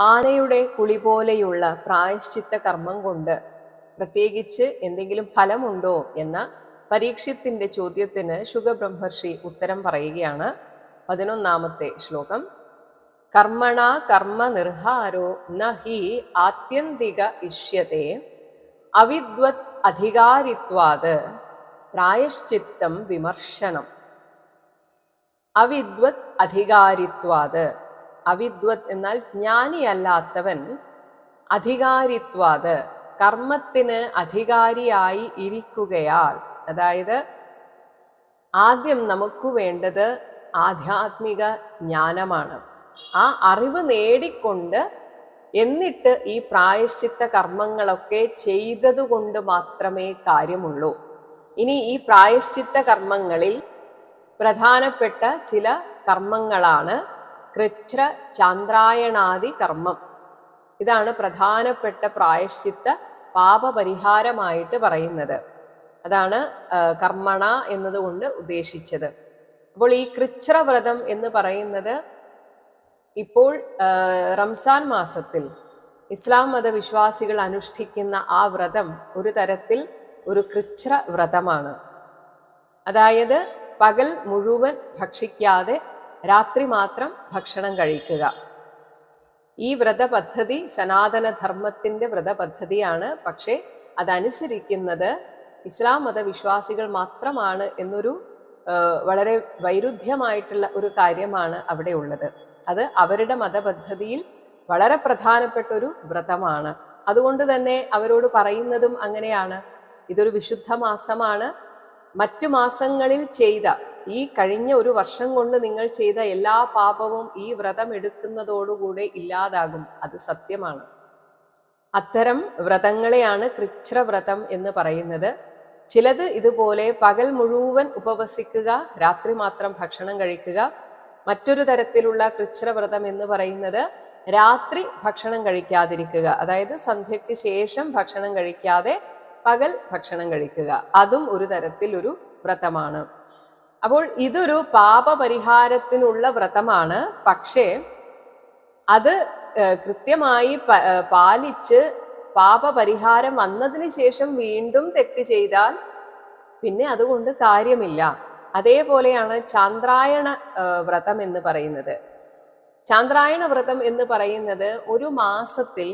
ആനയുടെ കുളി പോലെയുള്ള പ്രായശ്ചിത്ത കർമ്മം കൊണ്ട് പ്രത്യേകിച്ച് എന്തെങ്കിലും ഫലമുണ്ടോ എന്ന പരീക്ഷത്തിന്റെ ചോദ്യത്തിന് ശുഗബ്രഹ്മർഷി ഉത്തരം പറയുകയാണ് പതിനൊന്നാമത്തെ ശ്ലോകം. കർമ്മണ കർമ്മ നിർഹാരോ ന ആത്യന്തിക ഇഷ്യതേ അവിദ്വത് അധികാരിത്വാത് പ്രായശ്ചിത്തം വിമർശനം. അവിദ്വത് അധികാരിത്വാത് അവിദ്വത് എന്നാൽ ജ്ഞാനിയല്ലാത്തവൻ അധികാരിത്വാത് കർമ്മത്തിന് അധികാരിയായി ഇരിക്കുകയാൽ. അതായത് ആദ്യം നമുക്ക് വേണ്ടത് ആധ്യാത്മിക ജ്ഞാനമാണ്. ആ അറിവ് നേടിക്കൊണ്ട് എന്നിട്ട് ഈ പ്രായശ്ചിത്ത കർമ്മങ്ങളൊക്കെ ചെയ്തതുകൊണ്ട് മാത്രമേ കാര്യമുള്ളൂ. ഇനി ഈ പ്രായശ്ചിത്ത കർമ്മങ്ങളിൽ പ്രധാനപ്പെട്ട ചില കർമ്മങ്ങളാണ് കൃച്ഛ്ര ചാന്ദ്രായണാദി കർമ്മം. ഇതാണ് പ്രധാനപ്പെട്ട പ്രായശ്ചിത്ത പാപപരിഹാരമായിട്ട് പറയുന്നത്. അതാണ് കർമ്മണ എന്നതുകൊണ്ട് ഉദ്ദേശിച്ചത്. അപ്പോൾ ഈ കൃച്ഛ്ര വ്രതം എന്ന് പറയുന്നത് ഇപ്പോൾ റംസാൻ മാസത്തിൽ ഇസ്ലാം മതവിശ്വാസികൾ അനുഷ്ഠിക്കുന്ന ആ വ്രതം ഒരു തരത്തിൽ ഒരു കൃച്ഛ്ര വ്രതമാണ്. അതായത് പകൽ മുഴുവൻ ഭക്ഷിക്കാതെ രാത്രി മാത്രം ഭക്ഷണം കഴിക്കുക. ഈ വ്രതപദ്ധതി സനാതനധർമ്മത്തിന്റെ വ്രതപദ്ധതിയാണ്. പക്ഷേ അതനുസരിക്കുന്നത് ഇസ്ലാം മതവിശ്വാസികൾ മാത്രമാണ് എന്നൊരു വളരെ വൈരുദ്ധ്യമായിട്ടുള്ള ഒരു കാര്യമാണ് അവിടെ ഉള്ളത്. അത് അവരുടെ മതപദ്ധതിയിൽ വളരെ പ്രധാനപ്പെട്ട ഒരു വ്രതമാണ്. അതുകൊണ്ട് തന്നെ അവരോട് പറയുന്നതും അങ്ങനെയാണ്. ഇതൊരു വിശുദ്ധ മാസമാണ്. മറ്റു മാസങ്ങളിൽ ചെയ്ത ഈ കഴിഞ്ഞ ഒരു വർഷം കൊണ്ട് നിങ്ങൾ ചെയ്ത എല്ലാ പാപവും ഈ വ്രതം എടുക്കുന്നതോടുകൂടെ ഇല്ലാതാകും. അത് സത്യമാണ്. അത്തരം വ്രതങ്ങളെയാണ് കൃച്ഛ്ര വ്രതം എന്ന് പറയുന്നത്. ചിലത് ഇതുപോലെ പകൽ മുഴുവൻ ഉപവസിക്കുക രാത്രി മാത്രം ഭക്ഷണം കഴിക്കുക. മറ്റൊരു തരത്തിലുള്ള കൃച്ഛ്ര വ്രതം എന്ന് പറയുന്നത് രാത്രി ഭക്ഷണം കഴിക്കാതിരിക്കുക. അതായത് സന്ധ്യയ്ക്ക് ശേഷം ഭക്ഷണം കഴിക്കാതെ പകൽ ഭക്ഷണം കഴിക്കുക. അതും ഒരു തരത്തിൽ ഒരു വ്രതമാണ്. അപ്പോൾ ഇതൊരു പാപപരിഹാരത്തിനുള്ള വ്രതമാണ്. പക്ഷേ അത് കൃത്യമായി പാലിച്ച് പാപപരിഹാരം വന്നതിന് ശേഷം വീണ്ടും തെറ്റ് ചെയ്താൽ പിന്നെ അതുകൊണ്ട് കാര്യമില്ല. അതേപോലെയാണ് ചാന്ദ്രായണ വ്രതം എന്ന് പറയുന്നത്. ചാന്ദ്രായണ വ്രതം എന്ന് പറയുന്നത് ഒരു മാസത്തിൽ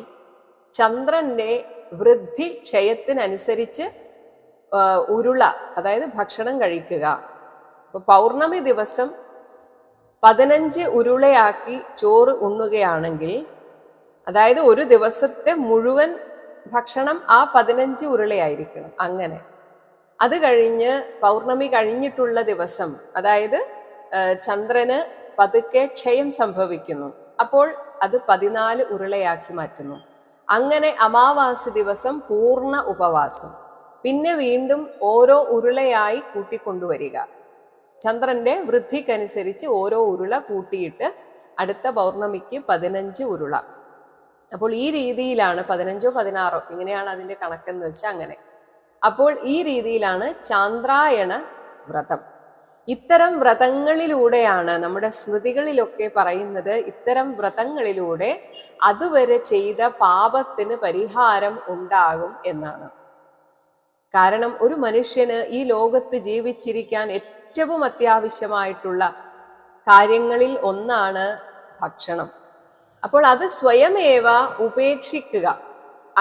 ചന്ദ്രന്റെ വൃദ്ധി ക്ഷയത്തിനനുസരിച്ച് ഉരുള അതായത് ഭക്ഷണം കഴിക്കുക. അപ്പൊ പൗർണമി ദിവസം പതിനഞ്ച് ഉരുളയാക്കി ചോറ് ഉണ്ണുകയാണെങ്കിൽ അതായത് ഒരു ദിവസത്തെ മുഴുവൻ ഭക്ഷണം ആ പതിനഞ്ച് ഉരുളയായിരിക്കണം അങ്ങനെ. അത് കഴിഞ്ഞ് പൗർണമി കഴിഞ്ഞിട്ടുള്ള ദിവസം അതായത് ചന്ദ്രന് പതുക്കെ ക്ഷയം സംഭവിക്കുന്നു. അപ്പോൾ അത് പതിനാല് ഉരുളയാക്കി മാറ്റുന്നു. അങ്ങനെ അമാവാസി ദിവസം പൂർണ ഉപവാസം. പിന്നെ വീണ്ടും ഓരോ ഉരുളയായി കൂട്ടിക്കൊണ്ടുവരിക. ചന്ദ്രന്റെ വൃദ്ധിക്കനുസരിച്ച് ഓരോ ഉരുള കൂട്ടിയിട്ട് അടുത്ത പൗർണമിക്ക് പതിനഞ്ച് ഉരുള. അപ്പോൾ ഈ രീതിയിലാണ് പതിനഞ്ചോ പതിനാറോ ഇങ്ങനെയാണ് അതിന്റെ കണക്കെന്ന് വെച്ചാൽ അങ്ങനെ. അപ്പോൾ ഈ രീതിയിലാണ് ചാന്ദ്രായണ വ്രതം. ഇത്തരം വ്രതങ്ങളിലൂടെയാണ് നമ്മുടെ സ്മൃതികളിലൊക്കെ പറയുന്നത് ഇത്തരം വ്രതങ്ങളിലൂടെ അതുവരെ ചെയ്ത പാപത്തിന് പരിഹാരം ഉണ്ടാകും എന്നാണ്. കാരണം ഒരു മനുഷ്യന് ഈ ലോകത്ത് ജീവിച്ചിരിക്കാൻ ഏറ്റവും അത്യാവശ്യമായിട്ടുള്ള കാര്യങ്ങളിൽ ഒന്നാണ് ഭക്ഷണം. അപ്പോൾ അത് സ്വയമേവ ഉപേക്ഷിക്കുക.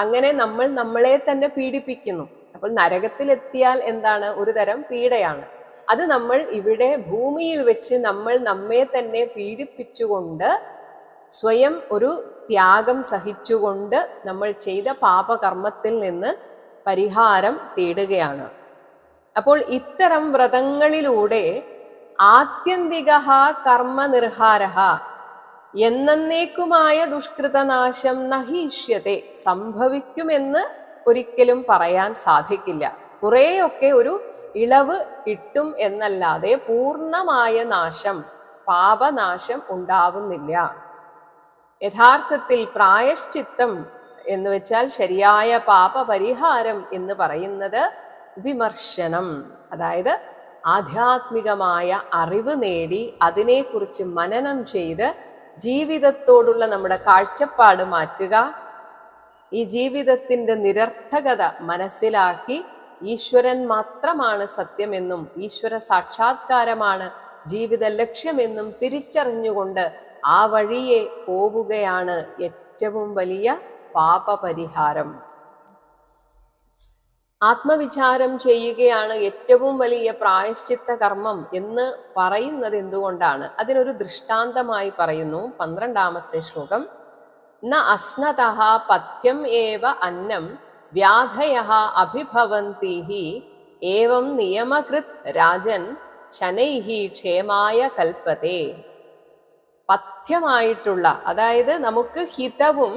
അങ്ങനെ നമ്മൾ നമ്മളെ തന്നെ പീഡിപ്പിക്കുന്നു. അപ്പോൾ നരകത്തിലെത്തിയാൽ എന്താണ്? ഒരു തരം പീഡയാണ്. അത് നമ്മൾ ഇവിടെ ഭൂമിയിൽ വെച്ച് നമ്മൾ നമ്മെ തന്നെ പീഡിപ്പിച്ചുകൊണ്ട് സ്വയം ഒരു ത്യാഗം സഹിച്ചുകൊണ്ട് നമ്മൾ ചെയ്ത പാപകർമ്മത്തിൽ നിന്ന് പരിഹാരം തേടുകയാണ്. അപ്പോൾ ഇത്തരം വ്രതങ്ങളിലൂടെ ആത്യന്തിക കർമ്മ നിർഹാര എന്നേക്കുമായ ദുഷ്കൃതനാശം നഹീഷ്യത്തെ സംഭവിക്കുമെന്ന് ഒരിക്കലും പറയാൻ സാധിക്കില്ല. കുറേയൊക്കെ ഒരു ഇളവ് കിട്ടും എന്നല്ലാതെ പൂർണമായ നാശം പാപനാശം ഉണ്ടാവുന്നില്ല. യഥാർത്ഥത്തിൽ പ്രായശ്ചിത്തം എന്ന് വെച്ചാൽ ശരിയായ പാപപരിഹാരം എന്ന് പറയുന്നത് വിമർശനം അതായത് ആധ്യാത്മികമായ അറിവ് നേടി അതിനെക്കുറിച്ച് മനനം ചെയ്ത് ജീവിതത്തോടുള്ള നമ്മുടെ കാഴ്ചപ്പാട് മാറ്റുക ഈ ജീവിതത്തിന്റെ നിരർത്ഥകത മനസ്സിലാക്കി ഈശ്വരൻ മാത്രമാണ് സത്യമെന്നും ഈശ്വര സാക്ഷാത്കാരമാണ് ജീവിത ലക്ഷ്യമെന്നും തിരിച്ചറിഞ്ഞുകൊണ്ട് ആ വഴിയെ പോവുകയാണ് ഏറ്റവും വലിയ പാപപരിഹാരം. ആത്മവിചാരം ചെയ്യുകയാണ് ഏറ്റവും വലിയ പ്രായശ്ചിത്ത കർമ്മം എന്ന് പറയുന്നത് എന്തുകൊണ്ടാണ്? അതിനൊരു ദൃഷ്ടാന്തമായി പറയുന്നു. പന്ത്രണ്ടാമത്തെ ശ്ലോകം. ന അസ്നത പഥ്യം ഏവ അന്നം വ്യാധയ അഭിഭവന്തി ഏവം നിയമകൃത് രാജൻ ശനൈഹി ക്ഷേമായ കൽപ്പത്തെ പഥ്യമായിട്ടുള്ള അതായത് നമുക്ക് ഹിതവും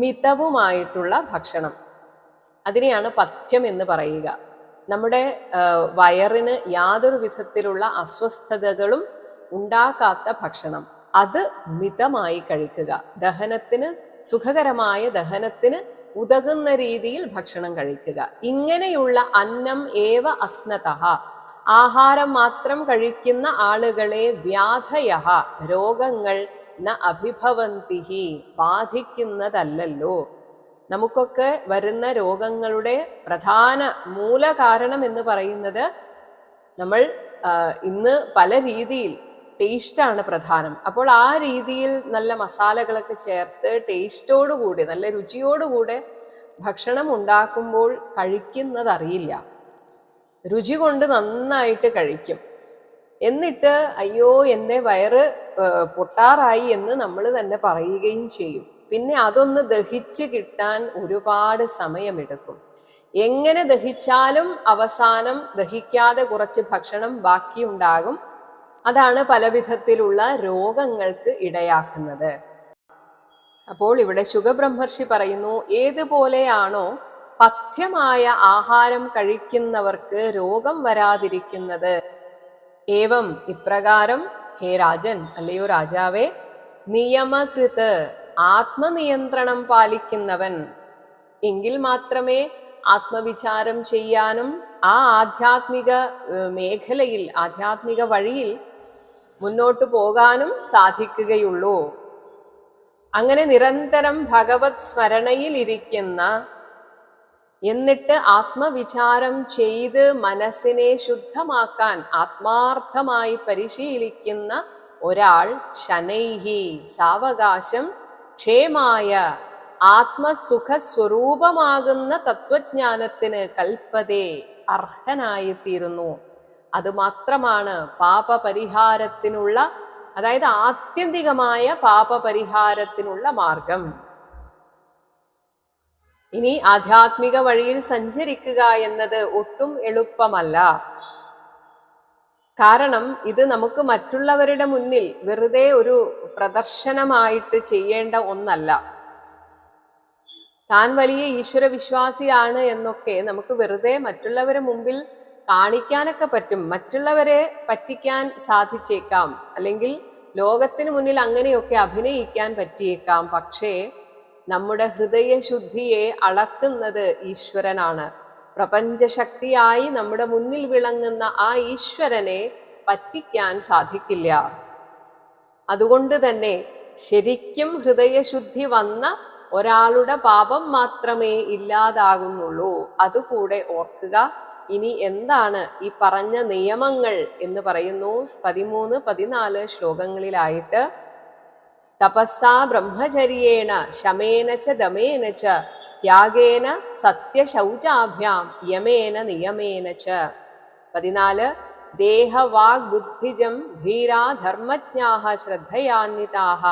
മിതവുമായിട്ടുള്ള ഭക്ഷണം. അതിനെയാണ് പഥ്യം എന്ന് പറയുക. നമ്മുടെ വയറിന് യാതൊരു വിധത്തിലുള്ള അസ്വസ്ഥതകളും ഉണ്ടാക്കാത്ത ഭക്ഷണം. അത് മിതമായി കഴിക്കുക. ദഹനത്തിന് സുഖകരമായ ദഹനത്തിന് ഉതകുന്ന രീതിയിൽ ഭക്ഷണം കഴിക്കുക. ഇങ്ങനെയുള്ള അന്നം ഏവ അസ്നത ആഹാരം മാത്രം കഴിക്കുന്ന ആളുകളെ വ്യാധയ രോഗങ്ങൾ ന അഭിഭവന്തിഹി. ബാധിക്കുന്നതല്ലല്ലോ. നമുക്കൊക്കെ വരുന്ന രോഗങ്ങളുടെ പ്രധാന മൂല കാരണം എന്ന് പറയുന്നത് നമ്മൾ ഇന്ന് പല രീതിയിൽ ടേസ്റ്റാണ് പ്രധാനം. അപ്പോൾ ആ രീതിയിൽ നല്ല മസാലകളൊക്കെ ചേർത്ത് ടേസ്റ്റോടുകൂടി നല്ല രുചിയോടുകൂടെ ഭക്ഷണം ഉണ്ടാക്കുമ്പോൾ കഴിക്കുന്നതറിയില്ല. രുചി കൊണ്ട് നന്നായിട്ട് കഴിക്കും. എന്നിട്ട് അയ്യോ എന്റെ വയറ് പൊട്ടാറായി എന്ന് നമ്മൾ തന്നെ പറയുകയും ചെയ്യും. പിന്നെ അതൊന്ന് ദഹിച്ച് കിട്ടാൻ ഒരുപാട് സമയമെടുക്കും. എങ്ങനെ ദഹിച്ചാലും അവസാനം ദഹിക്കാതെ കുറച്ച് ഭക്ഷണം ബാക്കിയുണ്ടാകും. അതാണ് പലവിധത്തിലുള്ള രോഗങ്ങൾക്ക് ഇടയാക്കുന്നത്. അപ്പോൾ ഇവിടെ ശുഖബ്രഹ്മർഷി പറയുന്നു ഏതുപോലെയാണോ പഥ്യമായ ആഹാരം കഴിക്കുന്നവർക്ക് രോഗം വരാതിരിക്കുന്നത്. ഏവം ഇപ്രകാരം ഹേ രാജൻ അല്ലയോ രാജാവേ നിയമകൃത് ആത്മനിയന്ത്രണം പാലിക്കുന്നവൻ. എങ്കിൽ മാത്രമേ ആത്മവിചാരം ചെയ്യാനും ആ ആധ്യാത്മിക മേഖലയിൽ ആധ്യാത്മിക വഴിയിൽ മുന്നോട്ടു പോകാനും സാധിക്കുകയുള്ളൂ. അങ്ങനെ നിരന്തരം ഭഗവത് സ്മരണയിലിരിക്കുന്ന എന്നിട്ട് ആത്മവിചാരം ചെയ്ത് മനസ്സിനെ ശുദ്ധമാക്കാൻ ആത്മാർത്ഥമായി പരിശീലിക്കുന്ന ഒരാൾ ശനൈഹി സാവകാശം ക്ഷേമായ ആത്മസുഖ സ്വരൂപമാകുന്ന തത്വജ്ഞാനത്തിന് കൽപ്പതേ അർഹനായിത്തീരുന്നു. അതുമാത്രമാണ് പാപപരിഹാരത്തിനുള്ള അതായത് ആത്യന്തികമായ പാപപരിഹാരത്തിനുള്ള മാർഗം. ഇനി ആധ്യാത്മിക വഴിയിൽ സഞ്ചരിക്കുക എന്നത് ഒട്ടും എളുപ്പമല്ല. കാരണം ഇത് നമുക്ക് മറ്റുള്ളവരുടെ മുന്നിൽ വെറുതെ ഒരു പ്രദർശനമായിട്ട് ചെയ്യേണ്ട ഒന്നല്ല. താൻ വലിയ ഈശ്വര വിശ്വാസിയാണ് എന്നൊക്കെ നമുക്ക് വെറുതെ മറ്റുള്ളവരെ മുമ്പിൽ കാണിക്കാനൊക്കെ പറ്റും. മറ്റുള്ളവരെ പറ്റിക്കാൻ സാധിച്ചേക്കാം. അല്ലെങ്കിൽ ലോകത്തിന് മുന്നിൽ അങ്ങനെയൊക്കെ അഭിനയിക്കാൻ പറ്റിയേക്കാം. പക്ഷേ നമ്മുടെ ഹൃദയശുദ്ധിയെ അളക്കുന്നത് ഈശ്വരനാണ്. പ്രപഞ്ചശക്തിയായി നമ്മുടെ മുന്നിൽ വിളങ്ങുന്ന ആ ഈശ്വരനെ പറ്റിക്കാൻ സാധിക്കില്ല. അതുകൊണ്ട് തന്നെ ശരിക്കും ഹൃദയശുദ്ധി വന്ന ഒരാളുടെ പാപം മാത്രമേ ഇല്ലാതാകുന്നുള്ളൂ. അതുകൂടെ ഓർക്കുക. ഇനി എന്താണ് ഈ പറഞ്ഞ നിയമങ്ങൾ എന്ന് പറയുന്നു. പതിമൂന്ന് പതിനാല് ശ്ലോകങ്ങളിലായിട്ട് തപസ്സാ ബ്രഹ്മചര്യേണ ശമേന ച ദമേന ച ത്യാഗേന സത്യശൗചാഭ്യാം യമേന നിയമേന ച. പതിനാല് ദേഹവാഗ്ബുദ്ധിജം ധീരാ ധർമ്മജ്ഞാഹ ശ്രദ്ധയാന്വിതാഹ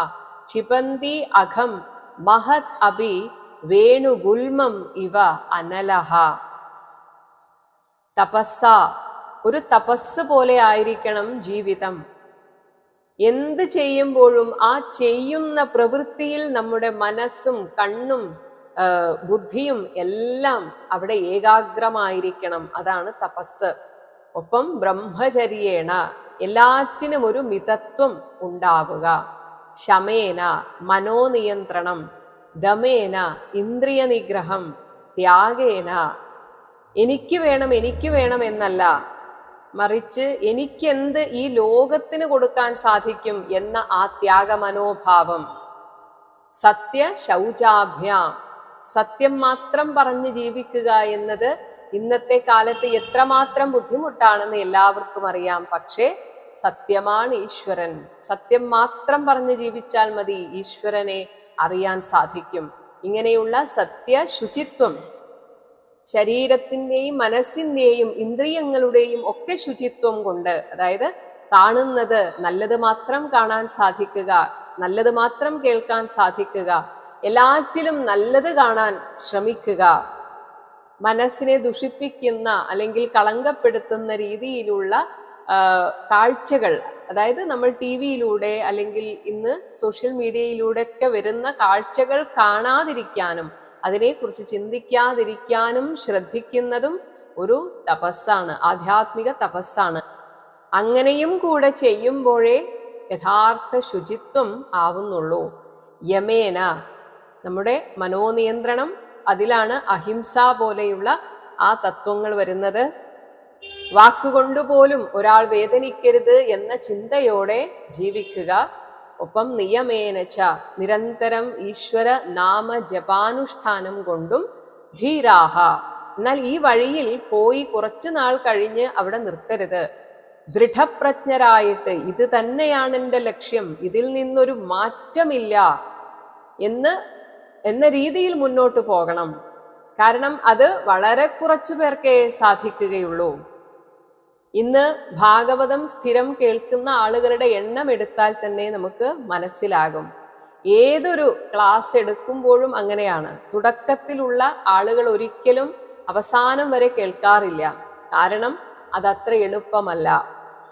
ക്ഷിപന്തി അഘം മഹത് അപി വേണുഗുൽമം ഇവ അനലഹ. തപസ്സ ഒരു തപസ് പോലെ ആയിരിക്കണം ജീവിതം. എന്ത് ചെയ്യുമ്പോഴും ആ ചെയ്യുന്ന പ്രവൃത്തിയിൽ നമ്മുടെ മനസ്സും കണ്ണും ബുദ്ധിയും എല്ലാം അവിടെ ഏകാഗ്രമായിരിക്കണം. അതാണ് തപസ്. ഒപ്പം ബ്രഹ്മചര്യേണ എല്ലാറ്റിനും ഒരു മിതത്വം ഉണ്ടാവുക. ശമേന മനോനിയന്ത്രണം ദമേന ഇന്ദ്രിയ നിഗ്രഹം ത്യാഗേന എനിക്ക് വേണം എനിക്ക് വേണം എന്നല്ല. മറിച്ച് എനിക്കെന്ത് ഈ ലോകത്തിന് കൊടുക്കാൻ സാധിക്കും എന്ന ആ ത്യാഗമനോഭാവം. സത്യ ശൗചാഭ്യാം. സത്യം മാത്രം പറഞ്ഞ് ജീവിക്കുക എന്നത് ഇന്നത്തെ കാലത്ത് എത്രമാത്രം ബുദ്ധിമുട്ടാണെന്ന് എല്ലാവർക്കും അറിയാം. പക്ഷേ സത്യമാണ് ഈശ്വരൻ. സത്യം മാത്രം പറഞ്ഞ് ജീവിച്ചാൽ മതി ഈശ്വരനെ അറിയാൻ സാധിക്കും. ഇങ്ങനെയുള്ള സത്യ ശുചിത്വം ശരീരത്തിന്റെയും മനസ്സിന്റെയും ഇന്ദ്രിയങ്ങളുടെയും ഒക്കെ ശുചിത്വം കൊണ്ട് അതായത് കാണുന്നത് നല്ലത് മാത്രം കാണാൻ സാധിക്കുക നല്ലത് മാത്രം കേൾക്കാൻ സാധിക്കുക എല്ലാറ്റിലും നല്ലത് കാണാൻ ശ്രമിക്കുക. മനസ്സിനെ ദുഷിപ്പിക്കുന്ന അല്ലെങ്കിൽ കളങ്കപ്പെടുത്തുന്ന രീതിയിലുള്ള കാഴ്ചകൾ അതായത് നമ്മൾ ടി വിയിലൂടെ അല്ലെങ്കിൽ ഇന്ന് സോഷ്യൽ മീഡിയയിലൂടെ ഒക്കെ വരുന്ന കാഴ്ചകൾ കാണാതിരിക്കാനും അതിനെക്കുറിച്ച് ചിന്തിക്കാതിരിക്കാനും ശ്രദ്ധിക്കുന്നതും ഒരു തപസ്സാണ് ആധ്യാത്മിക തപസ്സാണ്. അങ്ങനെയും കൂടെ ചെയ്യുമ്പോഴേ യഥാർത്ഥ ശുചിത്വം ആവുന്നുള്ളൂ. യമേന നമ്മുടെ മനോനിയന്ത്രണം അതിലാണ് അഹിംസ പോലെയുള്ള ആ തത്വങ്ങൾ വരുന്നത്. വാക്കുകൊണ്ടുപോലും ഒരാൾ വേദനിക്കരുത് എന്ന ചിന്തയോടെ ജീവിക്കുക. ഒപ്പം നിയമേനച്ച നിരന്തരം ഈശ്വര നാമ ജപാനുഷ്ഠാനം കൊണ്ടും ധീരാഹ. എന്നാൽ ഈ വഴിയിൽ പോയി കുറച്ചു നാൾ കഴിഞ്ഞ് അവിടെ നിർത്തരുത്. ദൃഢപ്രജ്ഞരായിട്ട് ഇത് തന്നെയാണ് എന്റെ ലക്ഷ്യം ഇതിൽ നിന്നൊരു മാറ്റമില്ല എന്ന് എന്ന രീതിയിൽ മുന്നോട്ട് പോകണം. കാരണം അത് വളരെ കുറച്ചു പേർക്കേ സാധിക്കുകയുള്ളൂ. ഇന്ന് ഭാഗവതം സ്ഥിരം കേൾക്കുന്ന ആളുകളുടെ എണ്ണം എടുത്താൽ തന്നെ നമുക്ക് മനസ്സിലാകും. ഏതൊരു ക്ലാസ് എടുക്കുമ്പോഴും അങ്ങനെയാണ്. തുടക്കത്തിലുള്ള ആളുകൾ ഒരിക്കലും അവസാനം വരെ കേൾക്കാറില്ല. കാരണം അതത്ര എളുപ്പമല്ല.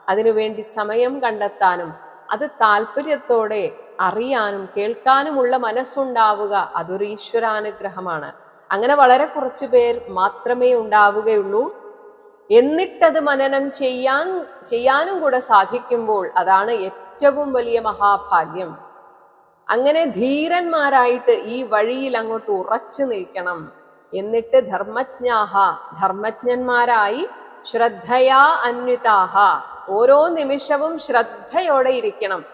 അതിനുവേണ്ടി സമയം കണ്ടെത്താനും അത് താല്പര്യത്തോടെ അറിയാനും കേൾക്കാനുമുള്ള മനസ്സുണ്ടാവുക അതൊരു ഈശ്വരാനുഗ്രഹമാണ്. അങ്ങനെ വളരെ കുറച്ചു പേർ മാത്രമേ ഉണ്ടാവുകയുള്ളൂ. എന്നിട്ടത് മനനം ചെയ്യാൻ ചെയ്യാനും കൂടെ സാധിക്കുമ്പോൾ അതാണ് ഏറ്റവും വലിയ മഹാഭാഗ്യം. അങ്ങനെ ധീരന്മാരായിട്ട് ഈ വഴിയിൽ അങ്ങോട്ട് ഉറച്ചു നിൽക്കണം. എന്നിട്ട് ധർമ്മജ്ഞാഹ ധർമ്മജ്ഞന്മാരായി ശ്രദ്ധയാ അന്വിതാഹ. ഓരോ നിമിഷവും ശ്രദ്ധയോടെ ഇരിക്കണം.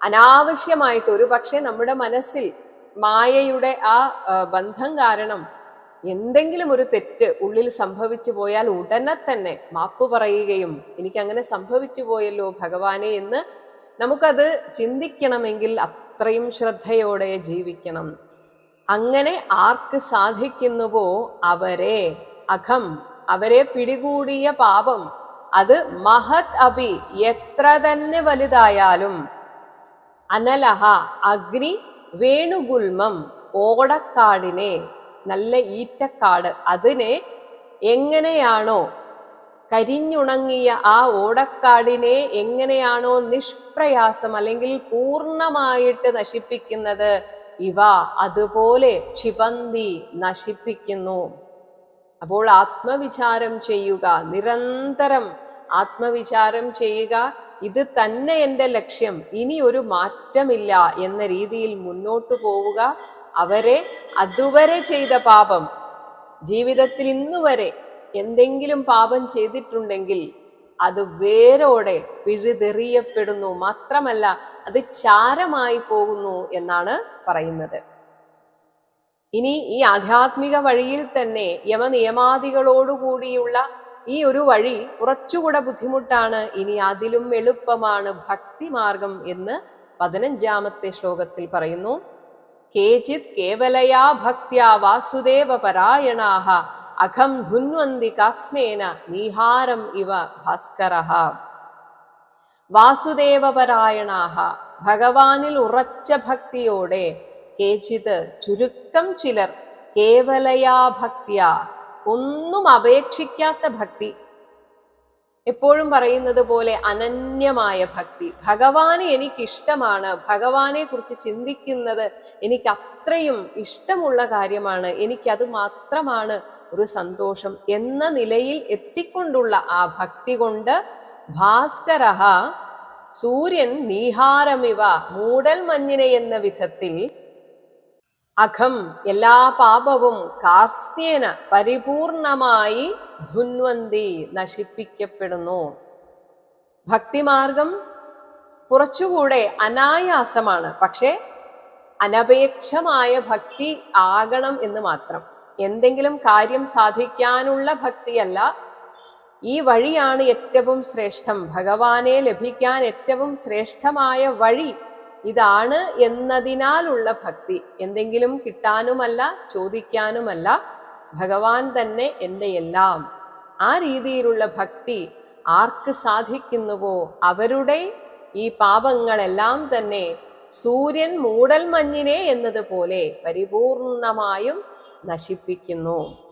അനാവശ്യമായിട്ട് ഒരു പക്ഷേ നമ്മുടെ മനസ്സിൽ മായയുടെ ആ ബന്ധം കാരണം എന്തെങ്കിലും ഒരു തെറ്റ് ഉള്ളിൽ സംഭവിച്ചു പോയാൽ ഉടനെ തന്നെ മാപ്പ് പറയുകയും എനിക്ക് അങ്ങനെ സംഭവിച്ചു പോയല്ലോ ഭഗവാനെ എന്ന് നമുക്കത് ചിന്തിക്കണമെങ്കിൽ അത്രയും ശ്രദ്ധയോടെ ജീവിക്കണം. അങ്ങനെ ആർക്ക് സാധിക്കുന്നുവോ അവരെ? അഖം അവരെ പിടികൂടിയ പാപം. അത് മഹത് അഭി എത്ര തന്നെ വലുതായാലും അനലഹ അഗ്നി വേണുഗുൽമം ഓടക്കാടിനെ നല്ല ഈറ്റക്കാട്. അതിനെ എങ്ങനെയാണോ കരിഞ്ഞുണങ്ങിയ ആ ഓടക്കാടിനെ എങ്ങനെയാണോ നിഷ്പ്രയാസം അല്ലെങ്കിൽ പൂർണമായിട്ട് നശിപ്പിക്കുന്നത് ഇവ അതുപോലെ ക്ഷിപന്തി നശിപ്പിക്കുന്നു. അപ്പോൾ ആത്മവിചാരം ചെയ്യുക നിരന്തരം ആത്മവിചാരം ചെയ്യുക ഇത് തന്നെ എന്റെ ലക്ഷ്യം. ഇനി ഒരു മാറ്റമില്ല എന്ന രീതിയിൽ മുന്നോട്ടു പോവുക. അവരെ അതുവരെ ചെയ്ത പാപം. ജീവിതത്തിൽ ഇന്നുവരെ എന്തെങ്കിലും പാപം ചെയ്തിട്ടുണ്ടെങ്കിൽ അത് വേരോടെ പിഴുതെറിയപ്പെടുന്നു. മാത്രമല്ല അത് ചാരമായി പോകുന്നു എന്നാണ് പറയുന്നത്. ഇനി ഈ ആധ്യാത്മിക വഴിയിൽ തന്നെ യമനിയമാദികളോടുകൂടിയുള്ള ഈ ഒരു വഴി കുറച്ചുകൂടെ ബുദ്ധിമുട്ടാണ്. ഇനി അതിലും എളുപ്പമാണ് ഭക്തിമാർഗം എന്ന് പതിനഞ്ചാമത്തെ ശ്ലോകത്തിൽ പറയുന്നു. കേചിത് കേവലയാ ഭക്ത്യാ വാസുദേവ പരായണാഹ അഖം ധുന്വന്തി കാസ്നേന നീഹാരം ഇവ വാസുദേവ പരായണാഹ ഭഗവാനിൽ ഉറച്ച ഭക്തിയോടെ കേചിത് ചുരുക്കം ചിലർ കേവലയാ ഭക്തിയ ഒന്നും അപേക്ഷിക്കാത്ത ഭക്തി. എപ്പോഴും പറയുന്നത് പോലെ അനന്യമായ ഭക്തി. ഭഗവാനെ എനിക്കിഷ്ടമാണ്. ഭഗവാനെ കുറിച്ച് ചിന്തിക്കുന്നത് എനിക്ക് അത്രയും ഇഷ്ടമുള്ള കാര്യമാണ്. എനിക്കത് മാത്രമാണ് ഒരു സന്തോഷം എന്ന നിലയിൽ എത്തിക്കൊണ്ടുള്ള ആ ഭക്തി കൊണ്ട് ഭാസ്കര സൂര്യൻ നീഹാരമിവ മൂടൽ മഞ്ഞിനെ എന്ന വിധത്തിൽ അഖം എല്ലാ പാപവും കാസ്ത്യേന പരിപൂർണമായി ധുൻവന്തി നശിപ്പിക്കപ്പെടുന്നു. ഭക്തിമാർഗം കുറച്ചുകൂടെ അനായാസമാണ്. പക്ഷേ അനപേക്ഷമായ ഭക്തി ആകണം എന്ന് മാത്രം. എന്തെങ്കിലും കാര്യം സാധിക്കാനുള്ള ഭക്തിയല്ല. ഈ വഴിയാണ് ഏറ്റവും ശ്രേഷ്ഠം. ഭഗവാനെ ലഭിക്കാൻ ഏറ്റവും ശ്രേഷ്ഠമായ വഴി ഇതാണ് എന്നതിനാലുള്ള ഭക്തി. എന്തെങ്കിലും കിട്ടാനുമല്ല ചോദിക്കാനുമല്ല ഭഗവാൻ തന്നെ എന്റെ എല്ലാം ആ രീതിയിലുള്ള ഭക്തി ആർക്ക് സാധിക്കുന്നുവോ അവരുടെ ഈ പാപങ്ങളെല്ലാം തന്നെ സൂര്യൻ മൂടൽ മഞ്ഞിനെ എന്നതുപോലെ പരിപൂർണമായും നശിപ്പിക്കുന്നു.